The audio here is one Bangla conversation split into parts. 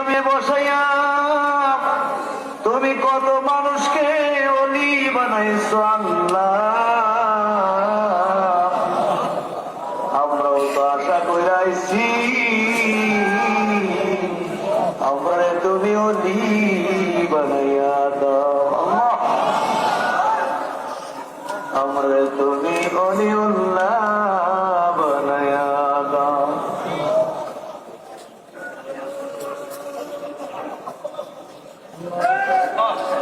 জমি বসাইয়া, তুমি কত মানুষকে অলি বানাইছো আল্লাহ। আমরাও তো আশা করে আমরা তুমি অলি বানাইয়া আমার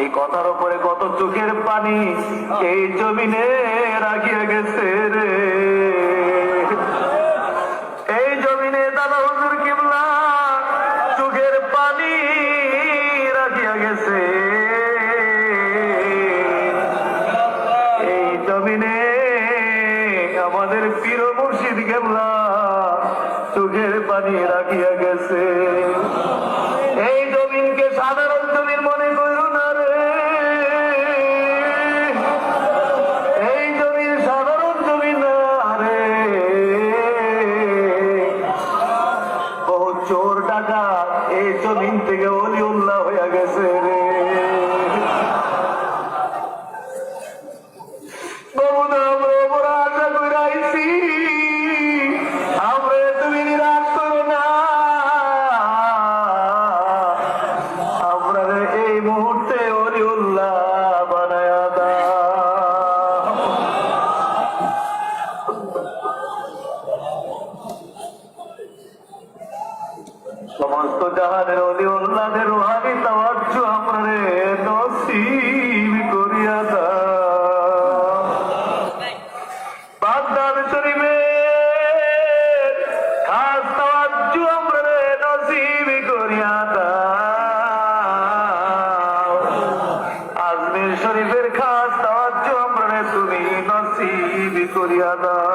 এই কথার উপরে কত চোখের পানি, এই জমিনে রাখিয়া গেছে রে। এই জমিনে দাদা চোখের পানি রাখিয়া গেছে। এই জমিনে আমাদের পীর মুর্শিদ কেবলা, চোখের পানি রাখিয়া গেছে। জমিন সমস্ত জাহানের অলি উল্লাদের রুহানি তাওয়াজ্জু আমরা নসিব করিয়া দাও। শরীফে খাস তাওয়াজ্জু আমরা নসিব করিয়া শরীফের খাস তুমি নসিব করিয়া দাও।